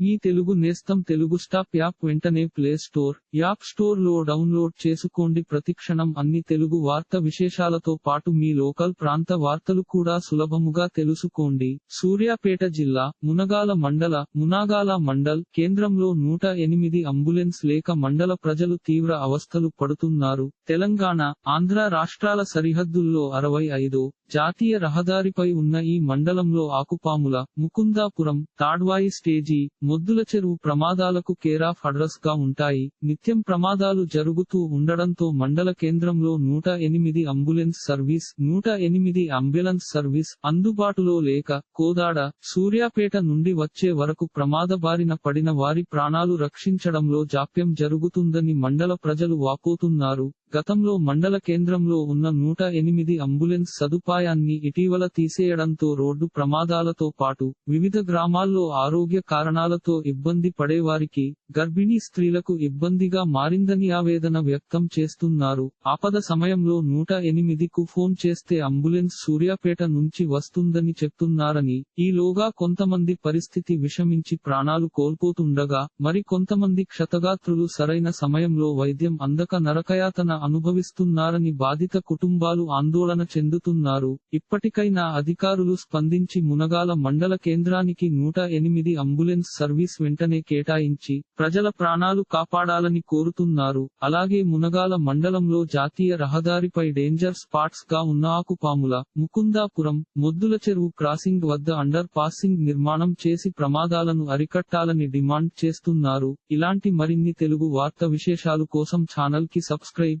మీ తెలుగు నేస్తం Telugu stop app వెంటనే play store app స్టోర్లో డౌన్లోడ్ చేసుకోండి. ప్రతిక్షణం అన్ని తెలుగు వార్త విశేషాలతో పాటు మీ లోకల్ ప్రాంత వార్తలు కూడా సులభముగా తెలుసుకోండి. సూర్యాపేట జిల్లా మునగాల మండల మునాగాల మండల్ కేంద్రంలో నూట ఎనిమిది అంబులెన్స్ లేక మండల ప్రజలు తీవ్ర అవస్థలు పడుతున్నారు. తెలంగాణ ఆంధ్ర రాష్ట్రాల సరిహద్దుల్లో అరవై ఐదు జాతీయ రహదారిపై ఉన్న ఈ మండలంలో ఆకుపాముల ముకుందాపురం తాడ్వాయి స్టేజీ మొద్దుల చెరువు ప్రమాదాలకు కేరాఫ్ అడ్రస్గా ఉంటాయి. నిత్యం ప్రమాదాలు జరుగుతూ ఉండడంతో మండల కేంద్రంలో నూట ఎనిమిది అంబులెన్స్ సర్వీస్ నూట ఎనిమిది అంబులెన్స్ సర్వీస్ అందుబాటులో లేక కోదాడ సూర్యాపేట నుండి వచ్చే వరకు ప్రమాద బారిన పడిన వారి ప్రాణాలు రక్షించడంలో జాప్యం జరుగుతుందని మండల ప్రజలు వాపోతున్నారు. గతంలో మండల కేంద్రంలో ఉన్న నూట ఎనిమిది అంబులెన్స్ సదుపాయాన్ని ఇటీవల తీసేయడంతో రోడ్డు ప్రమాదాలతో పాటు వివిధ గ్రామాల్లో ఆరోగ్య కారణాలతో ఇబ్బంది పడేవారికి గర్భిణీ స్త్రీలకు ఇబ్బందిగా మారిందని ఆవేదన వ్యక్తం చేస్తున్నారు. ఆపద సమయంలో నూట ఎనిమిదికు ఫోన్ చేస్తే అంబులెన్స్ సూర్యాపేట నుంచి వస్తుందని చెప్తున్నారని ఈలోగా కొంతమంది పరిస్థితి విషమించి ప్రాణాలు కోల్పోతుండగా మరి కొంతమంది క్షతగాత్రులు సరైన సమయంలో వైద్యం అందక నరకయాతన అనుభవిస్తున్నారని బాధిత కుటుంబాలు ఆందోళన చెందుతున్నారు. ఇప్పటికైనా అధికారులు స్పందించి మునగాల మండల కేంద్రానికి నూట ఎనిమిది అంబులెన్స్ సర్వీస్ వెంటనే కేటాయించి ప్రజల ప్రాణాలు కాపాడాలని కోరుతున్నారు. అలాగే మునగాల మండలంలో జాతీయ రహదారిపై డేంజర్ స్పాట్స్గా ఉన్న ఆకుపాముల ముకుందాపురం మొద్దుల చెరువు క్రాసింగ్ వద్ద అండర్ పాసింగ్ నిర్మాణం చేసి ప్రమాదాలను అరికట్టాలని డిమాండ్ చేస్తున్నారు. ఇలాంటి మరిన్ని తెలుగు వార్త విశేషాలు కోసం ఛానల్కి సబ్స్క్రైబ్